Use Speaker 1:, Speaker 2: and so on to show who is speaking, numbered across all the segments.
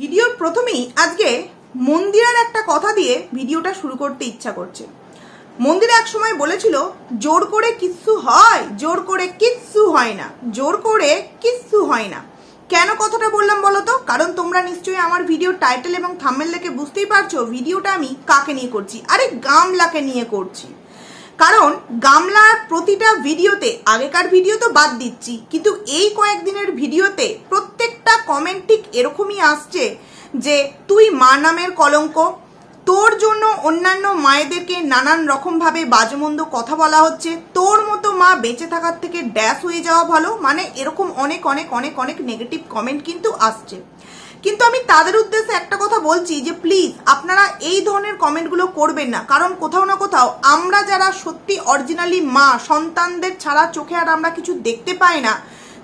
Speaker 1: ভিডিওর প্রথমেই আজকে মন্দিরের একটা কথা দিয়ে ভিডিওটা শুরু করতে ইচ্ছা করছে। মন্দিরে এক সময় বলেছিল, জোর করে কিচ্ছু হয়, জোর করে কিচ্ছু হয় না, জোর করে কিচ্ছু হয় না। কেন কথাটা বললাম বলো তো? কারণ তোমরা নিশ্চয়ই আমার ভিডিও টাইটেল এবং থাম্বেল দেখে বুঝতেই পারছ, ভিডিওটা আমি কাকে নিয়ে করছি? আরে গামলাকে নিয়ে করছি। কারণ গামলার প্রতিটা ভিডিওতে, আগেকার ভিডিও তো বাদ দিচ্ছি, কিন্তু এই কয়েকদিনের ভিডিওতে প্রত্যেকটা কমেন্ট ঠিক এরকমই আসছে যে, তুই মা নামের কলঙ্ক, তোর জন্য অন্যান্য মায়েদেরকে নানান রকমভাবে বাজমন্দ কথা বলা হচ্ছে, তোর মতো মা বেঁচে থাকার থেকে ড্যাশ হয়ে যাওয়া ভালো। মানে এরকম অনেক অনেক অনেক অনেক নেগেটিভ কমেন্ট কিন্তু আসছে। কিন্তু আমি তাদের উদ্দেশ্যে একটা কথা বলছি যে প্লিজ আপনারা এই ধরনের কমেন্টগুলো করবেন না। কারণ কোথাও না কোথাও আমরা যারা সত্যি অরিজিনালি মা, সন্তানদের ছাড়া চোখে আর আমরা কিছু দেখতে পাই না,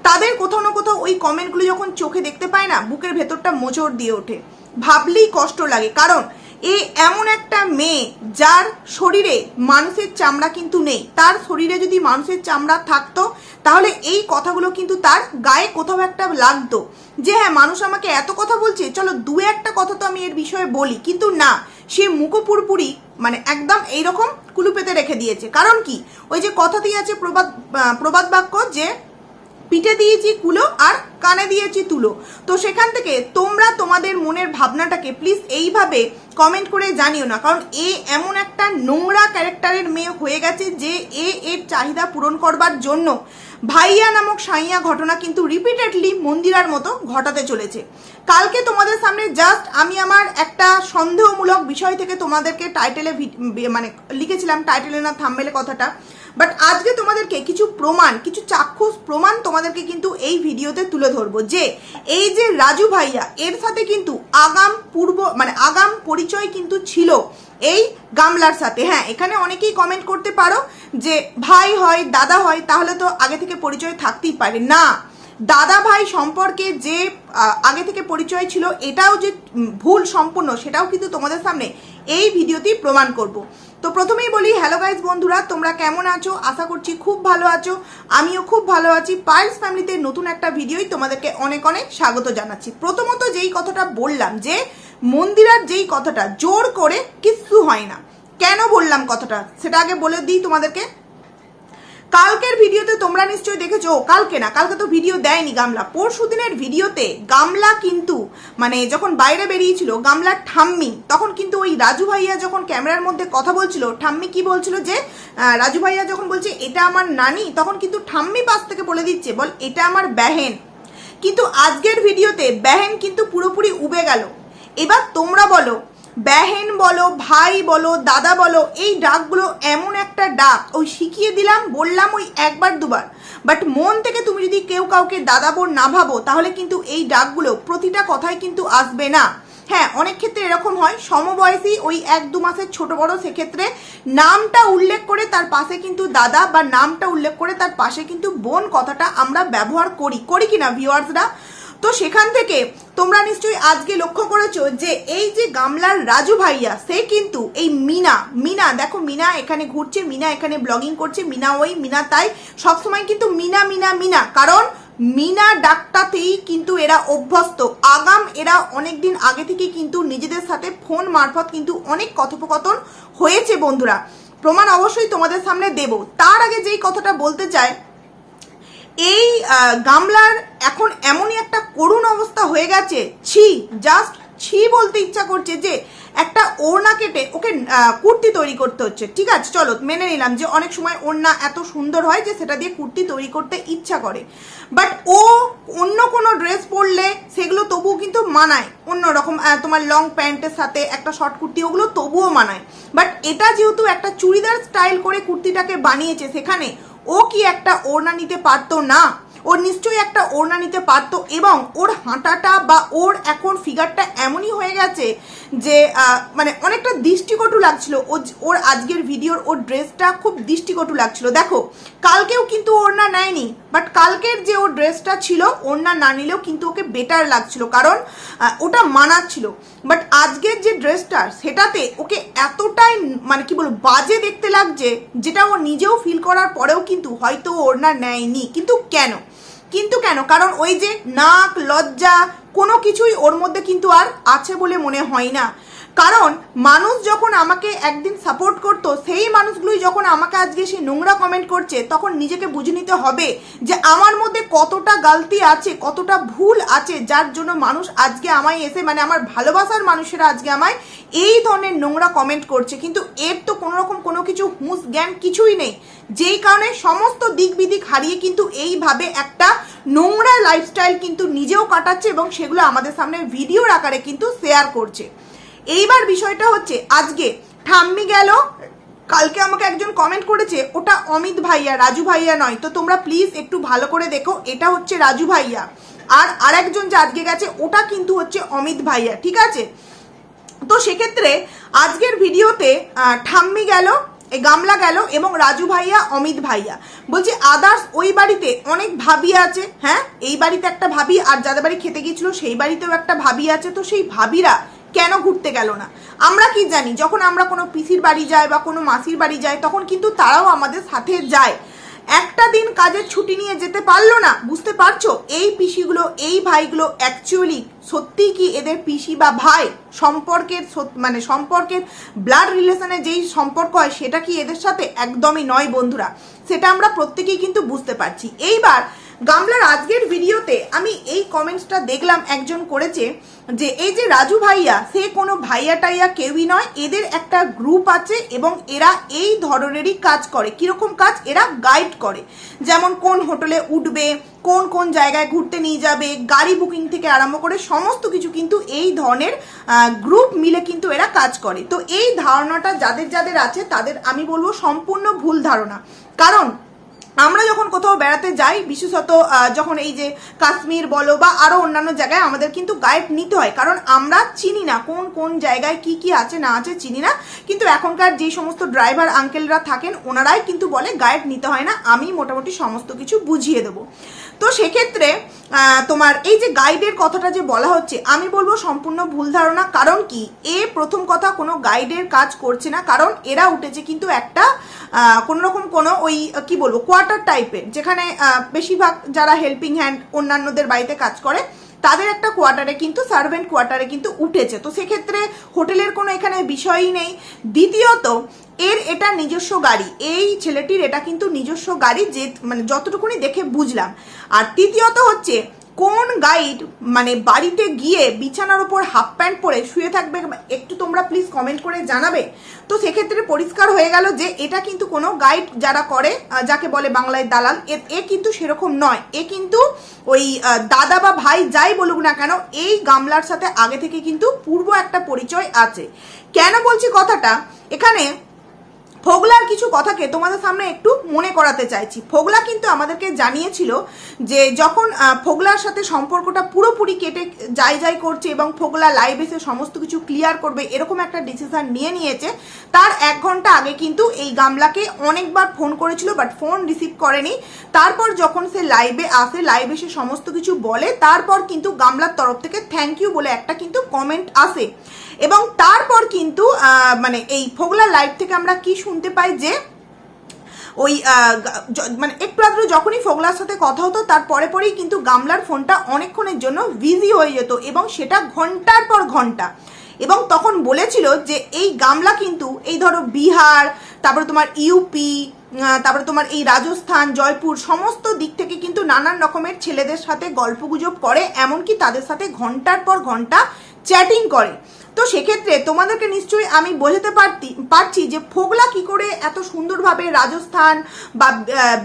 Speaker 1: তাদের কোথাও না কোথাও ওই কমেন্টগুলো যখন চোখে দেখতে পায় না, বুকের ভেতরটা মোচড় দিয়ে ওঠে। ভাবলেই কষ্ট লাগে। কারণ এ এমন একটা মেয়ে যার শরীরে মানুষের চামড়া কিন্তু নেই। তার শরীরে যদি মানুষের চামড়া থাকতো, তাহলে এই কথাগুলো কিন্তু তার গায়ে কোথাও একটা লাগতো। যে হ্যাঁ মানুষ আমাকে এত কথা বলছে, চলো দু একটা কথা তো আমি এর বিষয়ে বলি। কিন্তু না, সে মুখোপুরপুরি মানে একদম এইরকম কুলু পেতে রেখে দিয়েছে। কারণ কি? ওই যে কথাতেই আছে প্রবাদ প্রবাদ বাক্য যে পিঠে দিয়েছি কুলো আর কানে দিয়েছি তুলো। তো সেখান থেকে তোমরা তোমাদের মনের ভাবনাটাকে প্লিজ এইভাবে কমেন্ট করে জানিও না। কারণ এ এমন একটা নোংরা ক্যারেক্টারের মেয়ে হয়ে গেছে যে এ এর চাহিদা পূরণ করবার জন্য ভাইয়া নামক সাইয়া ঘটনা কিন্তু রিপিটেডলি মন্দিরার মতো ঘটাতে চলেছে। কালকে তোমাদের সামনে জাস্ট আমি আমার একটা সন্দেহমূলক বিষয় থেকে তোমাদেরকে টাইটেলে মানে লিখেছিলাম টাইটেলে না থাম্বেলে কথাটা। বাট আজকে তোমাদেরকে কিছু প্রমাণ, কিছু চাক্ষুষ প্রমাণ তোমাদেরকে কিন্তু এই ভিডিওতে তুলে ধরবো যে, এই যে রাজু ভাইয়া, এর সাথে কিন্তু আগাম পূর্ব মানে আগাম পরিচয় কিন্তু ছিল এই গামলার সাথে। হ্যাঁ এখানে অনেকেই কমেন্ট করতে পারো যে, ভাই হয়, দাদা হয়, তাহলে তো আগে থেকে পরিচয় থাকতেই পারে। না, দাদা ভাই সম্পর্কে যে আগে থেকে পরিচয় ছিল, এটাও যে ভুল সম্পূর্ণ, সেটাও কিন্তু তোমাদের সামনে এই ভিডিওতেই প্রমাণ করব। তো প্রথমেই বলি হ্যালো গাইজ বন্ধুরা, তোমরা কেমন আছো? আশা করছি খুব ভালো আছো। আমিও খুব ভালো আছি। পায়েলস ফ্যামিলিতে নতুন একটা ভিডিওই তোমাদেরকে অনেক অনেক স্বাগত জানাচ্ছি। প্রথমত যেই কথাটা বললাম যে, মন্দিরার যেই কথাটা, জোর করে কিচ্ছু হয় না। কেন বললাম কথাটা? সেটা আগে বলে দিই তোমাদেরকে। কালকের ভিডিওতে তোমরা নিশ্চয়ই দেখেছ, কালকে না, কালকে তো ভিডিও দেয়নি গামলা। পরশু দিনের ভিডিওতে গামলা কিন্তু মানে যখন বাইরে বেরিয়েছিল, গামলার ঠাম্মি, তখন কিন্তু ওই রাজু ভাইয়া যখন ক্যামেরার মধ্যে কথা বলছিল, ঠাম্মি কি বলছিল যে রাজু ভাইয়া যখন বলছে, এটা আমার নানি, তখন কিন্তু ঠাম্মি পাশ থেকে বলে দিচ্ছে, বল, এটা আমার ব্যাহেন কিন্তু আজকের ভিডিওতে ব্যাহেন কিন্তু পুরোপুরি উবে গেল। এবার তোমরা বলো ব্যাহেন বলো, ভাই বলো, দাদা বলো, এই ডাকগুলো এমন একটা ডাক। ওই শিখিয়ে দিলাম, বললাম ওই একবার দুবার। বাট মন থেকে তুমি যদি কেউ কাউকে দাদা বোন না ভাবো, তাহলে কিন্তু এই ডাকগুলো প্রতিটা কথাই কিন্তু আসবে না। হ্যাঁ অনেক ক্ষেত্রে এরকম হয়, সমবয়সী ওই এক দু মাসের ছোট বড় সেক্ষেত্রে নামটা উল্লেখ করে তার পাশে কিন্তু দাদা বা নামটা উল্লেখ করে তার পাশে কিন্তু বোন কথাটা আমরা ব্যবহার করি। করি কিনা ভিউয়ার্সরা তো সেখান থেকে তোমরা নিশ্চয়ই আজকে লক্ষ্য করেছ যে এই যে গামলার রাজু ভাইয়া, সে কিন্তু এই মিনা মিনা, দেখো মিনা এখানে ঘুরছে, মিনা এখানে ব্লগিং করছে, মিনা ওই, মিনা তাই, সবসময় কিন্তু মিনা মিনা মিনা, কারণ মিনা ডাকটাতেই কিন্তু এরা অভ্যস্ত। আগাম এরা অনেক দিন আগে থেকে কিন্তু নিজেদের সাথে ফোন মারফত কিন্তু অনেক কথোপকথন হয়েছে বন্ধুরা। প্রমাণ অবশ্যই তোমাদের সামনে দেব। তার আগে যেই কথাটা বলতে চাই এই গামলার এখন এমনই একটা করুণ অবস্থা হয়ে গেছে। ছি জাস্ট ছি বলতে ইচ্ছা করছে যে, একটা ওড়না কেটে ওকে কুর্তি তৈরি করতে হচ্ছে। ঠিক আছে, চলো, মেনে নিলাম যে অনেক সময় ওড়না এত সুন্দর হয় যে সেটা দিয়ে কুর্তি তৈরি করতে ইচ্ছা করে। বাট ও অন্য কোনো ড্রেস পরলে সেগুলো তবুও কিন্তু মানায়। অন্য রকম তোমার লং প্যান্টের সাথে একটা শর্ট কুর্তি, ওগুলো তবুও মানায়। বাট এটা যেহেতু একটা চুড়িদার স্টাইল করে কুর্তিটাকে বানিয়েছে সেখানে ও কি একটা ওড়না নিতে পারতো না? ওর নিশ্চয়ই একটা ওড়না নিতে পারতো এবং ওর হাঁটাটা বা ওর এখন ফিগারটা এমনই হয়ে গেছে যে মানে অনেকটা দৃষ্টিকটু লাগছিল। ওর আজকের ভিডিওর, ওর ড্রেসটা খুব দৃষ্টিকটু লাগছিল। দেখো, কালকেও কিন্তু ওড়না নেয়নি বাট কালকের যে ওর ড্রেসটা ছিল ওড়না না নিলেও কিন্তু ওকে বেটার লাগছিল। কারণ ওটা মানাচ্ছিল। বাট আজকের যে ড্রেসটা, সেটাতে ওকে এতটাই মানে কি বলব, বাজে দেখতে লাগছে, যেটা ও নিজেও ফিল করার পরেও কিন্তু হয়তো ওড়না নেয়নি। কিন্তু কেন? কিন্তু কেন? কারণ ওই যে নাক, লজ্জা কোনো কিছুই ওর মধ্যে কিন্তু আর আছে বলে মনে হয় না। কারণ মানুষ যখন আমাকে একদিন সাপোর্ট করতো, সেই মানুষগুলোই যখন আমাকে আজকে সেই নোংরা কমেন্ট করছে, তখন নিজেকে বুঝে নিতে হবে যে আমার মধ্যে কতটা গালতি আছে, কতটা ভুল আছে, যার জন্য মানুষ আজকে আমায় এসে মানে আমার ভালোবাসার মানুষেরা আজকে আমায় এই ধরনের নোংরা কমেন্ট করছে। কিন্তু এর তো কোনো রকম কোনো কিছু হুঁশ জ্ঞান কিছুই নেই। যেই কারণে সমস্ত দিক বিদিক হারিয়ে কিন্তু এইভাবে একটা নোংরা লাইফস্টাইল কিন্তু নিজেও কাটাচ্ছে এবং সেগুলো আমাদের সামনে ভিডিওর আকারে কিন্তু শেয়ার করছে। এইবার বিষয়টা হচ্ছে, আজকে ঠাম্মি গেল, কালকে আমাকে একজন কমেন্ট করেছে, ওটা অমিত ভাইয়া, রাজু ভাইয়া নয়। তো তোমরা প্লিজ একটু ভালো করে দেখো, এটা হচ্ছে রাজু ভাইয়া। আর আরেকজন যে আজকে গেছে, ওটা কিন্তু হচ্ছে অমিত ভাইয়া, ঠিক আছে? তো সেক্ষেত্রে আজকের ভিডিওতে ঠাম্মি গেল গামলা গেল এবং রাজু ভাইয়া, অমিত ভাইয়া। বলছি আদার্স ওই বাড়িতে অনেক ভাবি আছে হ্যাঁ? এই বাড়িতে একটা ভাবি, আর যাদের বাড়ি খেতে গিয়েছিল, সেই বাড়িতেও একটা ভাবি আছে। তো সেই ভাবিরা কেন ঘুরতে গেল না? আমরা কি জানি? যখন আমরা কোনো পিসির বাড়ি যাই বা কোনো মাসির বাড়ি যাই, তখন কিন্তু তারাও আমাদের সাথে যায়। একটা দিন কাজের ছুটি নিয়ে যেতে পারল না, বুঝতে পারছ? এই পিসিগুলো, এই ভাইগুলো অ্যাকচুয়ালি সত্যি কি এদের পিসি বা ভাই? সম্পর্কের মানে সম্পর্কের ব্লাড রিলেশনে যেই সম্পর্ক হয়, সেটা কি এদের সাথে? একদমই নয় বন্ধুরা। সেটা আমরা প্রত্যেকেই কিন্তু বুঝতে পারছি। এইবার গামলার আজকের ভিডিওতে আমি এই কমেন্টসটা দেখলাম একজন করেছে যে, এই যে রাজু ভাইয়া, সে কোনো ভাইয়া টাইয়া কেউই নয়, এদের একটা গ্রুপ আছে এবং এরা এই ধরনেরই কাজ করে। কীরকম কাজ? এরা গাইড করে। যেমন কোন হোটেলে উঠবে, কোন কোন জায়গায় ঘুরতে নিয়ে যাবে, গাড়ি বুকিং থেকে আরম্ভ করে সমস্ত কিছু কিন্তু এই ধরনের গ্রুপ মিলে কিন্তু এরা কাজ করে। তো এই ধারণাটা যাদের যাদের আছে, তাদের আমি বলব সম্পূর্ণ ভুল ধারণা। কারণ আমরা যখন কোথাও বেড়াতে যাই, বিশেষত যখন এই যে কাশ্মীর বলো বা আরও অন্যান্য জায়গায় আমাদের কিন্তু গাইড নিতে হয়। কারণ আমরা চিনি না কোন কোন জায়গায় কি কি আছে, না আছে চিনি না। কিন্তু এখনকার যে সমস্ত ড্রাইভার আঙ্কেলরা থাকেন, ওনারাই কিন্তু বলে গাইড নিতে হয় না। আমি মোটামুটি সমস্ত কিছু বুঝিয়ে দেবো। তো সেক্ষেত্রে তোমার এই যে গাইডের কথাটা যে বলা হচ্ছে, আমি বলব সম্পূর্ণ ভুল ধারণা। কারণ কি? এ প্রথম কথা কোনো গাইডের কাজ করছে না। কারণ এরা উঠেছে কিন্তু একটা কোনোরকম কোনো রকম কোনো ওই, কি বলব কোয়ার্টার টাইপের যেখানে বেশিরভাগ যারা হেল্পিং হ্যান্ড অন্যান্যদের বাড়িতে কাজ করে তাদের একটা কোয়ার্টারে কিন্তু সার্ভেন্ট কোয়ার্টারে কিন্তু উঠেছে। তো সেক্ষেত্রে হোটেলের কোনো এখানে বিষয়ই নেই। দ্বিতীয়ত, এর এটা নিজস্ব গাড়ি। এই ছেলেটির এটা কিন্তু নিজস্ব গাড়ি যে মানে যতটুকুনি দেখে বুঝলাম। আর তৃতীয়ত হচ্ছে কোন গাইড মানে বাড়িতে গিয়ে বিছানার উপর হাফ প্যান্ট পরে শুয়ে থাকবে, একটু তোমরা প্লিজ কমেন্ট করে জানাবে। তো সেক্ষেত্রে পরিষ্কার হয়ে গেল যে এটা কিন্তু কোনো গাইড যারা করে যাকে বলে বাংলায় দালাল, এ- এ কিন্তু সেরকম নয়। এ কিন্তু ওই দাদা বা ভাই যাই বলুক না কেন, এই গামলার সাথে আগে থেকে কিন্তু পূর্ব একটা পরিচয় আছে। কেন বলছি কথাটা? এখানে ফোগলার কিছু কথাকে তোমাদের সামনে একটু মনে করাতে চাইছি। ফোগলা কিন্তু আমাদেরকে জানিয়েছিল যে যখন ফোগলার সাথে সম্পর্কটা পুরোপুরি কেটে যাই যাই করছে এবং ফোগলা লাইভ এসে সমস্ত কিছু ক্লিয়ার করবে, এরকম একটা ডিসিশন নিয়ে নিয়েছে, তার এক ঘণ্টা আগে কিন্তু এই গামলাকে অনেকবার ফোন করেছিল বাট ফোন রিসিভ করেনি। তারপর যখন সে লাইভে আসে লাইভে সে সমস্ত কিছু বলে, তারপর কিন্তু গামলার তরফ থেকে থ্যাংক ইউ বলে একটা কিন্তু কমেন্ট আসে। এবং তারপর কিন্তু মানে এই ফোগলা লাইভ থেকে আমরা কি শুনতে পাই যে ওই মানে একটু আধটু যখনই ফোগলার সাথে কথা হতো, তার পরে পরেই কিন্তু গামলার ফোনটা অনেকক্ষণের জন্য বিজি হয়ে যেত এবং সেটা ঘণ্টার পর ঘণ্টা। এবং তখন বলেছিল যে এই গামলা কিন্তু এই ধরো বিহার, তারপরে তোমার ইউপি তারপরে তোমার এই রাজস্থান, জয়পুর সমস্ত দিক থেকে কিন্তু নানান রকমের ছেলেদের সাথে গল্পগুজব করে, এমনকি তাদের সাথে ঘণ্টার পর ঘণ্টা চ্যাটিং করে। তো সেক্ষেত্রে তোমাদেরকে নিশ্চয়ই আমি বোঝাতে পারতি, পারছি যে ফোগলা কি করে এত সুন্দরভাবে রাজস্থান বা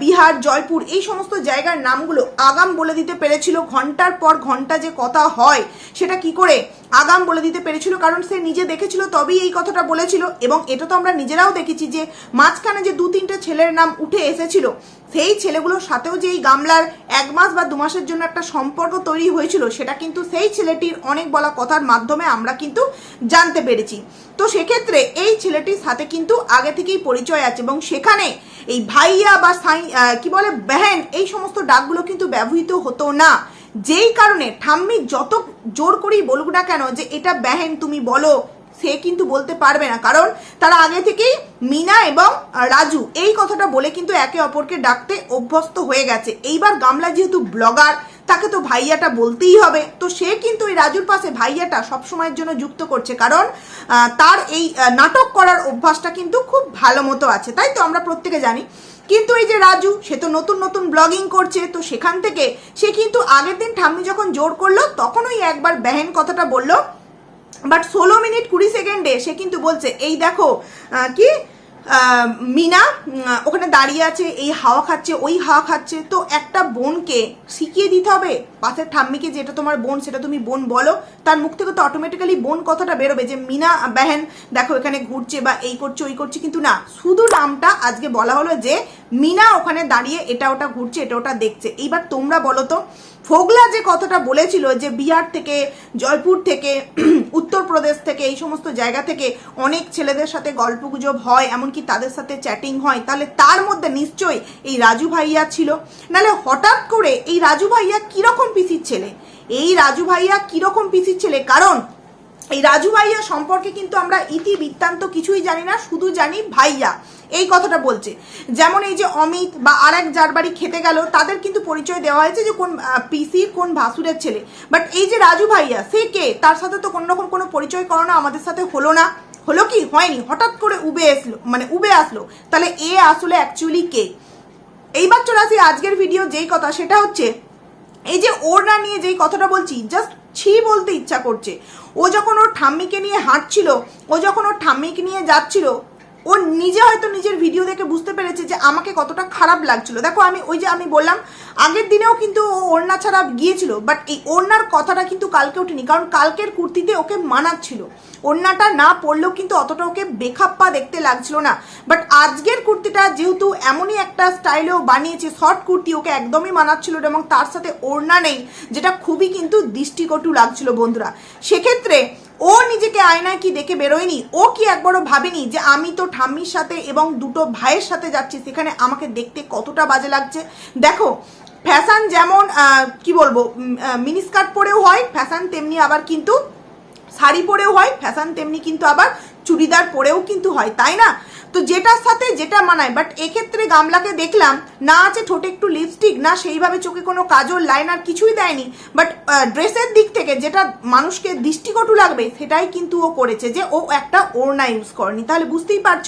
Speaker 1: বিহার, জয়পুর এই সমস্ত জায়গার নামগুলো আগাম বলে দিতে পেরেছিল। ঘণ্টার পর ঘণ্টা যে কথা হয়, সেটা কি করে আগাম বলে দিতে পেরেছিল? কারণ সে নিজে দেখেছিল, তবেই এই কথাটা বলেছিল এবং এটা তো আমরা নিজেরাও দেখেছি যে মাঝখানে যে দু তিনটে ছেলের নাম উঠে এসেছিল, সেই ছেলেগুলোর সাথেও যে এই গামলার এক মাস বা দু মাসের জন্য একটা সম্পর্ক তৈরি হয়েছিল, সেটা কিন্তু সেই ছেলেটির অনেক বলা কথার মাধ্যমে আমরা কিন্তু জানতে পেরেছি। তো সেক্ষেত্রে এই ছেলেটির সাথে কিন্তু আগে থেকেই পরিচয় আছে এবং সেখানে এই ভাইয়া বা সাই কি বলে, বেহেন, এই সমস্ত ডাকগুলো কিন্তু ব্যবহৃত হতো না। যেই কারণে ঠাম্মি যত জোর করেই বলুক না কেন যে, এটা বেহেন, তুমি বলো। সে কিন্তু বলতে পারবে না। কারণ তারা আগে থেকেই মিনা এবং রাজু এই কথাটা বলে কিন্তু একে অপরকে ডাকতে অভ্যস্ত হয়ে গেছে। এইবার গামলা যেহেতু ব্লগার তাকে তো ভাইয়াটা বলতেই হবে। তো সে কিন্তু এই রাজুর পাশে ভাইয়াটা সবসময়ের জন্য যুক্ত করছে। কারণ তার এই নাটক করার অভ্যাসটা কিন্তু খুব ভালো মতো আছে। তাই তো আমরা প্রত্যেকে জানি। কিন্তু এই যে রাজু, সে তো নতুন নতুন ব্লগিং করছে। তো সেখান থেকে সে কিন্তু আগের দিন ঠাম্মি যখন জোর করল তখন ওই একবার বেহেন কথাটা বলল। বাট ষোলো মিনিট কুড়ি সেকেন্ডে সে কিন্তু বলছে, এই দেখো কি? মিনা ওখানে দাঁড়িয়ে আছে, এই হাওয়া খাচ্ছে, ওই হাওয়া খাচ্ছে। তো একটা বোনকে শিখিয়ে দিতে হবে, পাশের ঠাম্মিকে যেটা তোমার বোন, সেটা তুমি বোন বলো। তার মুখ থেকে তো অটোমেটিক্যালি বোন কথাটা বেরোবে যে, মিনা, বেহেন, দেখো এখানে ঘুরছে বা এই করছে, ওই করছে। কিন্তু না, শুধু নামটা আজকে বলা হলো যে মিনা ওখানে দাঁড়িয়ে এটা ওটা ঘুরছে, এটা ওটা দেখছে। এইবার তোমরা বলো তো, ফোগলা যে কথাটা বলেছিল যে বিহার থেকে, জয়পুর থেকে, উত্তরপ্রদেশ থেকে, এই সমস্ত জায়গা থেকে অনেক ছেলেদের সাথে গল্পগুজব হয়, এমনকি তাদের সাথে চ্যাটিং হয়, তাহলে তার মধ্যে নিশ্চয়ই এই রাজু ভাইয়া ছিল। নাহলে হঠাৎ করে এই রাজু ভাইয়া কীরকম পিসির ছেলে? এই রাজু ভাইয়া কীরকম পিসির ছেলে? কারণ এই রাজু ভাইয়া সম্পর্কে কিন্তু আমরা ইতি বৃত্তান্ত কিছুই জানি না, শুধু জানি ভাইয়া। এই কথাটা বলছে। যেমন এই যে অমিত বা আর এক যার বাড়ি খেতে গেল, তাদের কিন্তু পরিচয় দেওয়া হয়েছে যে কোন পিসির কোন ভাসুরের ছেলে। বাট এই যে রাজু ভাইয়া, সে কে? তার সাথে তো কোনো রকম কোনো পরিচয় করানো আমাদের সাথে হলো না। হলো কি? হয়নি। হঠাৎ করে উবে আসলো মানে উবে আসলো। তাহলে এ আসলে অ্যাকচুয়ালি কে? এইবার চলে আসি আজকের ভিডিও যেই কথা, সেটা হচ্ছে এই যে ওররা নিয়ে যেই কথাটা বলছি জাস্ট ছি বলতে ইচ্ছা করছে। ও যখন ওর ঠাম্মিকে নিয়ে হাঁটছিল, ও যখন ওর ঠাম্মিকে নিয়ে যাচ্ছিল ও নিজে হয়তো নিজের ভিডিও দেখে বুঝতে পেরেছে যে আমাকে কতটা খারাপ লাগছিল। দেখো, আমি ওই যে আমি বললাম, আগের দিনেও কিন্তু ও ওড়না ছাড়া গিয়েছিল বাট এই ওড়নার কথাটা কিন্তু কালকে ওঠেনি, কারণ কালকের কুর্তিতে ওকে মানাচ্ছিল। ওড়নাটা না পরলেও কিন্তু অতটা ওকে বেখাপ্পা দেখতে লাগছিল না। বাট আজকের কুর্তিটা যেহেতু এমনই একটা স্টাইলেও বানিয়েছে শর্ট কুর্তি ওকে একদমই মানাচ্ছিল না এবং তার সাথে ওড়না নেই, যেটা খুবই কিন্তু দৃষ্টিকটু লাগছিল বন্ধুরা। সেক্ষেত্রে ও নিজেকে আয়নায় কি দেখে বেরোয়নি? ও কি একবারও ভাবেনি যে আমি তো ঠাম্মির সাথে এবং দুটো ভাইয়ের সাথে যাচ্ছি, সেখানে আমাকে দেখতে কতটা বাজে লাগছে? দেখো, ফ্যাশান যেমন কি বলব মিনিস্কার্ট পরেও হয়, ফ্যাশান তেমনি আবার কিন্তু শাড়ি পরেও হয়, ফ্যাশান তেমনি কিন্তু আবার চুড়িদার পরেও কিন্তু হয়, তাই না? তো যেটার সাথে যেটা মানায় বাট এক্ষেত্রে গামলাকে দেখলাম, না আছে ঠোঁটে একটু লিপস্টিক না সেইভাবে চোখে কোনো কাজল লাইনার কিছুই দেয়নি বাট ড্রেসের দিক থেকে যেটা মানুষকে দৃষ্টিকটু লাগবে, সেটাই কিন্তু ও করেছে যে ও একটা ওড়না ইউজ করেনি। তাহলে বুঝতেই পারছ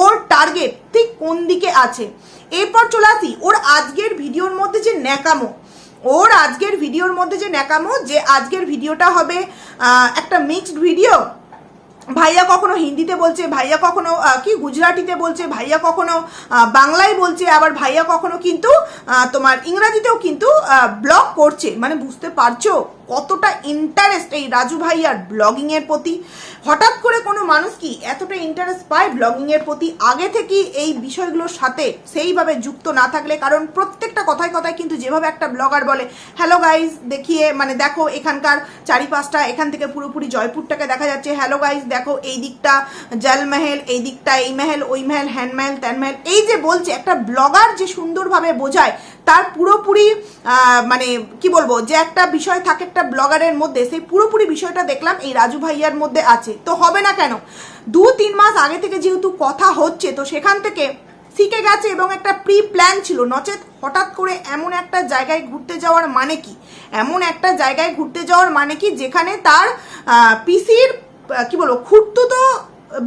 Speaker 1: ওর টার্গেট ঠিক কোন দিকে আছে। এরপর চলে আসি, ওর আজকের ভিডিওর মধ্যে যে ন্যাকামো। ওর আজকের ভিডিওর মধ্যে যে ন্যাকামো, যে আজকের ভিডিওটা হবে একটা মিক্সড ভিডিও ভাইয়া কখনো হিন্দিতে বলছে, ভাইয়া কখনো কি গুজরাটিতে বলছে, ভাইয়া কখনো বাংলায় বলছে, আবার ভাইয়া কখনো কিন্তু তোমার ইংরাজিতেও কিন্তু ব্লগ করছে। মানে বুঝতে পারছ? কতটা ইন্টারেস্ট এই রাজু ভাইয়ার ব্লগিং এর প্রতি? হঠাৎ করে কোনো মানুষ কি এতটা ইন্টারেস্ট পায় ব্লগিং এর প্রতি? আগে থেকেই এই বিষয়গুলোর সাথে সেইভাবে যুক্ত না থাকলে, কারণ প্রত্যেকটা কথায় কথায় কিন্তু যেভাবে একটা ব্লগার বলে হ্যালো গাইজ দেখিয়ে মানে দেখো এখানকার চারিপাশটা, এখান থেকে পুরোপুরি জয়পুরটাকে দেখা যাচ্ছে। হ্যালো গাইজ দেখো এই দিকটা জলমহল এই দিকটা, এই মহল, ওই মহল ত্যান মহল। এই যে বলছে, একটা ব্লগার যে সুন্দরভাবে বোঝায় তার পুরোপুরি মানে কি বলব, যে একটা বিষয় থাকে একটা ব্লগারের মধ্যে, সেই পুরোপুরি বিষয়টা দেখলাম এই রাজু ভাইয়ার মধ্যে আছে। তো হবে না কেন? দু তিন মাস আগে থেকে যেহেতু কথা হচ্ছে, তো সেখান থেকে শিখে গেছে এবং একটা প্রি প্ল্যান ছিল, নচেত হঠাৎ করে এমন একটা জায়গায় ঘুরতে যাওয়ার মানে কি? এমন একটা জায়গায় ঘুরতে যাওয়ার মানে কি? যেখানে তার পিসির কি বলব, খুঁড়তো তো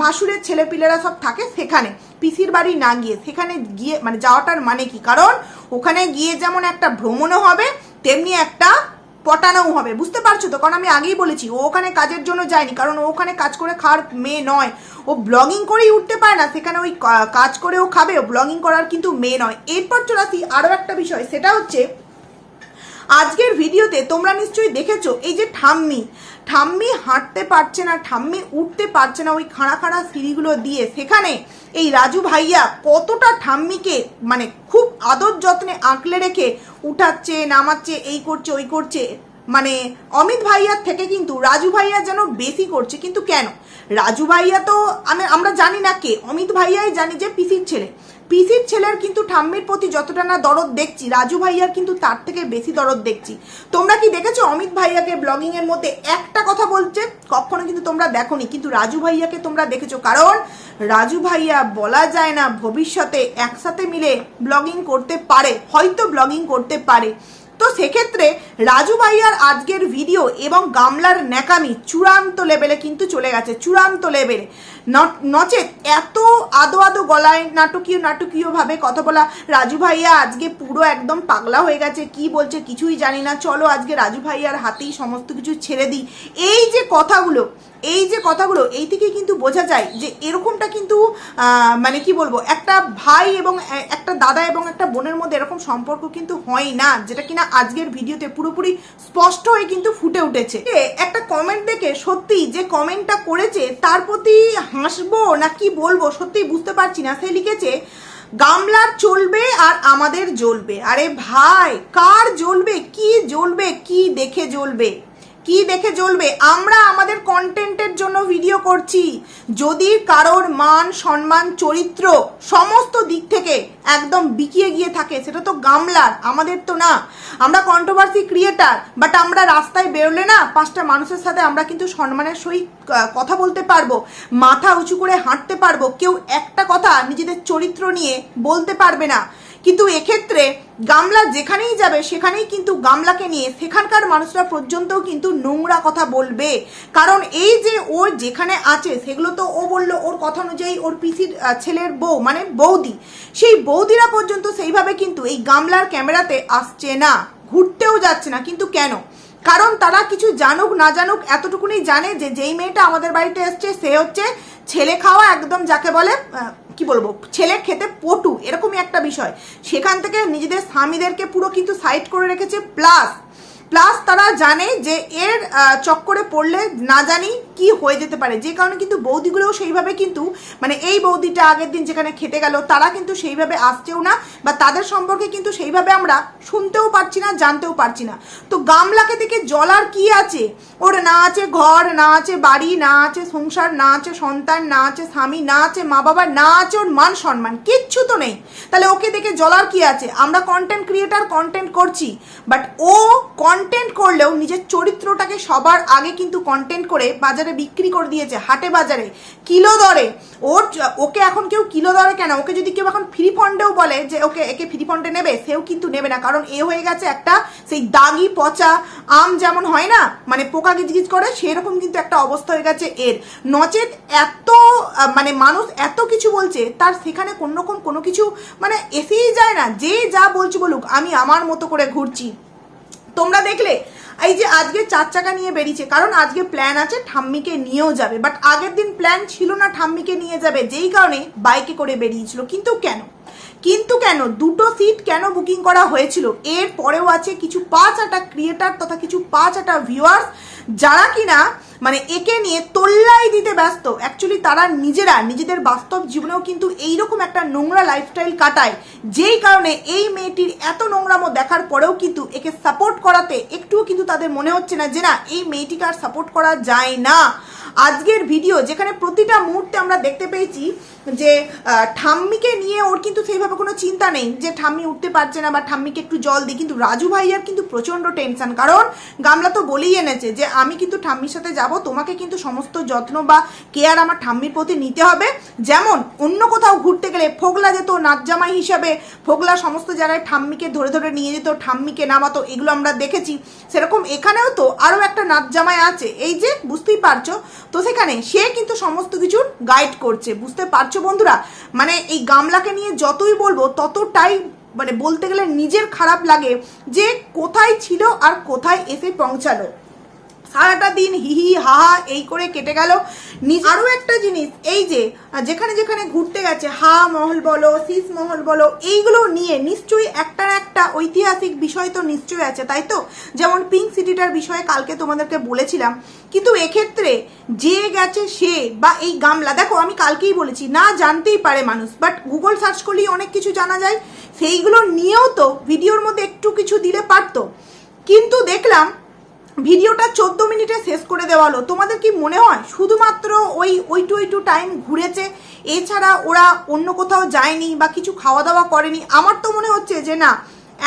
Speaker 1: ভাসুরের ছেলেপিলেরা সব থাকে সেখানে। পিসির বাড়ি না গিয়ে, সেখানে গিয়ে মানে যাওয়াটার মানে কি? কারণ ওখানে গিয়ে যেমন একটা ভ্রমণও হবে, তেমনি একটা পটানোও হবে। বুঝতে পারছ তো? কারণ আমি আগেই বলেছি, ও ওখানে কাজের জন্য যায়নি। কারণ ও ওখানে কাজ করে খাওয়ার মেয়ে নয়। ও ব্লগিং করেই উঠতে পারে না, সেখানে ওই কাজ করেও খাবে। ও ব্লগিং করার কিন্তু মেয়ে নয়। এরপর চলে আসি আরও একটা বিষয়, সেটা হচ্ছে আজকের ভিডিওতে তোমরা নিশ্চয়ই দেখেছ এই যে ঠাম্মি। ঠাম্মি হাঁটতে পারছে না, ঠাম্মি উঠতে পারছে না ওই খাড়া খাড়া সিঁড়িগুলো দিয়ে। সেখানে এই রাজু ভাইয়া কতটা ঠাম্মিকে মানে খুব আদর যত্নে আঁকলে রেখে উঠাচ্ছে, নামাচ্ছে, এই করছে, ওই করছে মানে অমিত ভাইয়ার থেকে কিন্তু রাজু ভাইয়া যেন বেশি করছে। কিন্তু কেন? রাজু ভাইয়া তো আমি আমরা জানি না কে। অমিত ভাইয়াই জানি যে পিসির ছেলে। পিসির ছেলের কিন্তু ঠাম্মির প্রতি যতটা না দরদ দেখছি, রাজু ভাইয়ার কিন্তু তার থেকে বেশি দরদ দেখছি। তোমরা কি দেখেছ অমিত ভাইয়াকে ব্লগিং এর মধ্যে একটা কথা বলছে? কখনো কিন্তু তোমরা দেখোনি, কিন্তু রাজু ভাইয়াকে তোমরা দেখেছ। কারণ রাজু ভাইয়া বলা যায় না ভবিষ্যতে একসাথে মিলে ব্লগিং করতে পারে, হয়তো ব্লগিং করতে পারে। তো সেক্ষেত্রে রাজু ভাইয়ার আজকের ভিডিও এবং গামলার ন্যাকামি চূড়ান্ত লেভেলে কিন্তু চলে গেছে, চূড়ান্ত লেভেলে নচেত এত আদো আদো গলায় নাটকীয় নাটকীয়ভাবে কথা বলা রাজু ভাইয়া আজকে পুরো একদম পাগলা হয়ে গেছে, কি বলছে কিছুই জানি না, চলো আজকে রাজু ভাইয়ার হাতেই সমস্ত কিছু ছেড়ে দিই। এই যে কথাগুলো কথাগুলো এই থেকে কিন্তু বোঝা যায় যে এরকমটা কিন্তু মানে কি বলব, একটা ভাই এবং একটা দাদা এবং একটা বোনের মধ্যে এরকম সম্পর্ক কিন্তু হয় না, যেটা কিনা আজকের ভিডিওতে পুরোপুরি স্পষ্ট হয়ে কিন্তু ফুটে উঠেছে। একটা কমেন্ট দেখে সত্যি যে কমেন্টটা করেছে তার প্রতি হাসবো না কি বলব সত্যি বুঝতে পারছি না। সে লিখেছে, গামলার চলবে আর আমাদের জ্বলবে। আরে ভাই, কার জ্বলবে? কি জ্বলবে? কি দেখে জ্বলবে? কি দেখে জ্বলবে? আমরা আমাদের কন্টেন্টের জন্য ভিডিও করছি। যদি কারোর মান, সম্মান, চরিত্র সমস্ত দিক থেকে একদম বিকিয়ে গিয়ে থাকে, সেটা তো গামলার, আমাদের তো না। আমরা কন্ট্রোভার্সি ক্রিয়েটার বাট আমরা রাস্তায় বেরোলে না, পাঁচটা মানুষের সাথে আমরা কিন্তু সম্মানের সহিত কথা বলতে পারব, মাথা উঁচু করে হাঁটতে পারব, কেউ একটা কথা নিজেদের চরিত্র নিয়ে বলতে পারবে না। কিন্তু এক্ষেত্রে গামলা যেখানেই যাবে, সেখানেই কিন্তু গামলাকে নিয়ে সেখানকার মানুষরা পর্যন্তও কিন্তু নোংরা কথা বলবে। কারণ এই যে ও যেখানে আছে, সেগুলো তো ও বলল ওর কথা অনুযায়ী ওর পিসির ছেলের বউ মানে বৌদি। সেই বৌদিরা পর্যন্ত সেইভাবে কিন্তু এই গামলার ক্যামেরাতে আসছে না, ঘুরতেও যাচ্ছে না। কিন্তু কেন? কারণ তারা কিছু জানুক, না জানুক এতটুকুনি জানে যে যেই মেয়েটা আমাদের বাড়িতে এসছে, সে হচ্ছে ছেলে খাওয়া একদম যাকে বলে কি বলব ছেলে খেতে পটু, এরকমই একটা বিষয়। সেখান থেকে নিজেদের স্বামীদেরকে পুরো কিন্তু সাইড করে রেখেছে প্লাস প্লাস তারা জানে যে এর চক্করে পড়লে না জানি কি হয়ে যেতে পারে? যে কারণে কিন্তু বৌদিগুলোও সেইভাবে কিন্তু মানে এই বৌদিটা আগের দিন যেখানে খেতে গেল, তারা কিন্তু সেইভাবে আসছেও না বা তাদের সম্পর্কে কিন্তু সেইভাবে আমরা শুনতেও পারছি না, জানতেও পারছি না। তো গামলাকে দেখে জলার কি আছে? ওর না আছে ঘর, না আছে বাড়ি, না আছে সংসার, না আছে সন্তান, না আছে স্বামী, না আছে মা বাবা, না আছে ওর মান সম্মান, কিচ্ছু তো নেই। তাহলে ওকে দেখে জলার কি আছে? আমরা কন্টেন্ট ক্রিয়েটার কন্টেন্ট করছি। বাট ও কন্টেন্ট করলেও নিজের চরিত্রটাকে সবার আগে কিন্তু কন্টেন্ট করে বাজারে বিক্রি করে দিয়েছে, হাটে বাজারে। কিলো দরে। ওর ওকে এখন কেউ কিলো দরে কেন, ওকে যদি কেউ এখন ফ্রি ফন্ডেও বলে যে, ওকে, একে ফ্রি ফন্ডে নেবে, সেও কিন্তু নেবে না। কারণ এ হয়ে গেছে একটা সেই দাগি পচা আম যেমন হয় না মানে পোকা গিজগিজ করে, সেরকম কিন্তু একটা অবস্থা হয়ে গেছে এর। নচেত এত মানে মানুষ এত কিছু বলছে, তার সেখানে কোন রকম কোনো কিছু মানে এসেই যায় না। যে যা বলছি বলুক, আমি আমার মতো করে ঘুরছি। তোমরা দেখলে এই যে আজকে চার চাকা নিয়ে বেরিয়েছে, কারণ আজকে প্ল্যান আছে ঠাম্মিকে নিয়েও যাবে বাট আগের দিন প্ল্যান ছিল না ঠাম্মিকে নিয়ে যাবে, যেই কারণে বাইকে করে বেরিয়েছিল, কিন্তু কেন? কিন্তু কেন? দুটো সিট কেন বুকিং করা হয়েছিল? এর পরেও আছে কিছু পাঁচ আটা ক্রিয়েটার তথা কিছু পাঁচ আটা ভিউয়ার্স যারা কিনা মানে একে নিয়ে তোল্লাই দিতে ব্যস্ত। অ্যাকচুয়ালি তারা নিজেরা, নিজেদের বাস্তব জীবনেও কিন্তু এইরকম একটা নোংরা লাইফস্টাইল কাটায়। যেই কারণে এই মেয়েটির এত নোংরামো দেখার পরেও কিন্তু একে সাপোর্ট করাতে একটুও কিন্তু তাদের মনে হচ্ছে না যে না, এই মেয়েটিকে আর সাপোর্ট করা যায় না। আজকের ভিডিও যেখানে প্রতিটা মুহূর্তে আমরা দেখতে পেয়েছি যে ঠাম্মিকে নিয়ে ওর কিন্তু সেইভাবে কোনো চিন্তা নেই যে ঠাম্মি উঠতে পারছে না বা ঠাম্মিকে একটু জল দিই। কিন্তু রাজু ভাইয়ার কিন্তু প্রচণ্ড টেনশন কারণ গামলা তো বলেই এনেছে যে, আমি কিন্তু ঠাম্মির সাথে যাব, তোমাকে কিন্তু সমস্ত যত্ন বা কেয়ার আমার ঠাম্মির প্রতি নিতে হবে। যেমন, অন্য কোথাও ঘুরতে গেলে ফোগলা যেত নাচ জামাই হিসাবে ফোগলা সমস্ত জায়গায় ঠাম্মিকে ধরে ধরে নিয়ে যেত, ঠাম্মিকে নামাতো, এগুলো আমরা দেখেছি। সেরকম এখানেও তো আরও একটা নাচ জামাই আছে। এই যে, বুঝতেই পারছ তো সেখানে সে কিন্তু সমস্ত কিছুর গাইড করছে, বুঝতে পারছ বন্ধুরা? মানে এই গামলাকে নিয়ে যতই বলব, ততটাই মানে বলতে গেলে নিজের খারাপ লাগে যে কোথায় ছিল আর কোথায় এসে পৌঁছালো। সারাটা দিন হিহি হাহা এই করে কেটে গেল। আরও একটা জিনিস, এই যে যেখানে যেখানে ঘুরতে গেছে, হা মহল বলো শীষ মহল বলো, এইগুলো নিয়ে নিশ্চয়ই একটা একটা ঐতিহাসিক বিষয় তো নিশ্চয়ই আছে, তাই তো? যেমন পিঙ্ক সিটিটার বিষয়ে কালকে তোমাদেরকে বলেছিলাম, কিন্তু এক্ষেত্রে যে গেছে সে বা এই গামলা, দেখো আমি কালকেই বলেছি, না জানতেই পারে মানুষ বাট গুগল সার্চ করলেই অনেক কিছু জানা যায়। সেইগুলো নিয়েও তো ভিডিওর মধ্যে একটু কিছু দিলে পারতো। কিন্তু দেখলাম ভিডিওটা চোদ্দ মিনিটে শেষ করে দেওয়া হলো। তোমাদের কি মনে হয়? শুধুমাত্র ওই ওই টু ওই টু টাইম ঘুরেছে। এছাড়া ওরা অন্য কোথাও যায়নি বা কিছু খাওয়া দাওয়া করেনি। আমার তো মনে হচ্ছে যে না,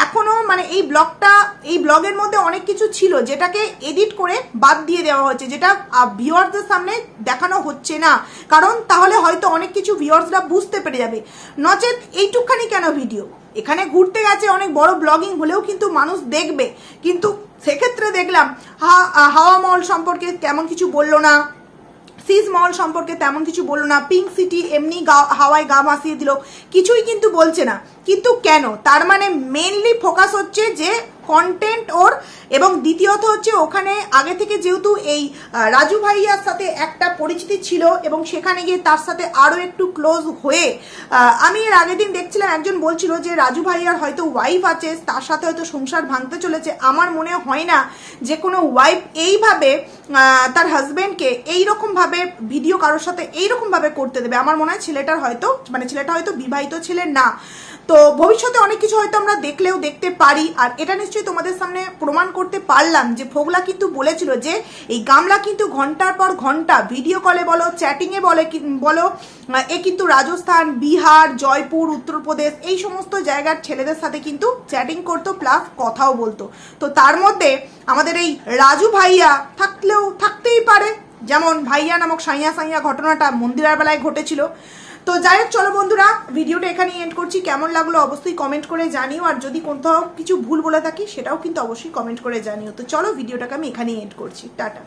Speaker 1: এখনও মানে এই ব্লগটা, এই ব্লগের মধ্যে অনেক কিছু ছিল যেটাকে এডিট করে বাদ দিয়ে দেওয়া হয়েছে, যেটা ভিউয়ার্সদের সামনে দেখানো হচ্ছে না। কারণ তাহলে হয়তো অনেক কিছু ভিউয়ার্সরা বুঝতে পেরে যাবে। নচেত এইটুকখানি কেন ভিডিও এখানে ঘুরতে গেছে অনেক বড় ব্লগিং হলেও কিন্তু মানুষ দেখবে। কিন্তু সেক্ষেত্রে দেখলাম হাওয়া মহল সম্পর্কে তেমন কিছু বলল না। সিজ মহল সম্পর্কে তেমন কিছু বলল না। পিঙ্ক সিটি এমনি গা, হাওয়ায় গা ভাসিয়ে দিল। কিছুই কিন্তু বলছে না। কিন্তু কেন? তার মানে মেনলি ফোকাস হচ্ছে যে কন্টেন্ট ওর, এবং দ্বিতীয়ত হচ্ছে ওখানে আগে থেকে যেহেতু এই রাজু ভাইয়ার সাথে একটা পরিচিতি ছিল, এবং সেখানে গিয়ে তার সাথে আরও একটু ক্লোজ হয়ে আমি এর আগের দিন দেখছিলাম, একজন বলছিল যে রাজু ভাইয়ার হয়তো ওয়াইফ আছে, তার সাথে হয়তো সংসার ভাঙতে চলেছে। আমার মনে হয় না যে কোনো ওয়াইফ এইভাবে তার হাজবেন্ডকে এইরকমভাবে ভিডিও কারোর সাথে এইরকমভাবে করতে দেবে। আমার মনে হয় ছেলেটার হয়তো মানে ছেলেটা হয়তো বিবাহিত ছেলে না। তো ভবিষ্যতে অনেক কিছু হয়তো আমরা দেখলেও দেখতে পারি। আর এটা নিশ্চয়ই তোমাদের সামনে প্রমাণ করতে পারলাম যে ফোগলা কিন্তু বলেছিল যে এই গামলা কিন্তু ঘণ্টার পর ঘণ্টা ভিডিও কলে বলো চ্যাটিংয়ে বলে বলো এ কিন্তু রাজস্থান, বিহার, জয়পুর, উত্তরপ্রদেশ এই সমস্ত জায়গার ছেলেদের সাথে কিন্তু চ্যাটিং করতো প্লাস কথাও বলতো। তো তার মধ্যে আমাদের এই রাজু ভাইয়া থাকলেও থাকতেই পারে। যেমন ভাইয়া নামক সাইয়া সাইয়া ঘটনাটা মন্দিরার বেলায় ঘটেছিল। তো যাই হোক, চলো বন্ধুরা, ভিডিওটা এখানেই এন্ড করছি। কেমন লাগল অবশ্যই কমেন্ট করে জানিও। আর যদি কোথাও কিছু ভুল বলে থাকি, সেটাও কিন্তু অবশ্যই কমেন্ট করে জানিও। তো চলো, ভিডিওটাকে আমি এখানেই এন্ড করছি। টাটা।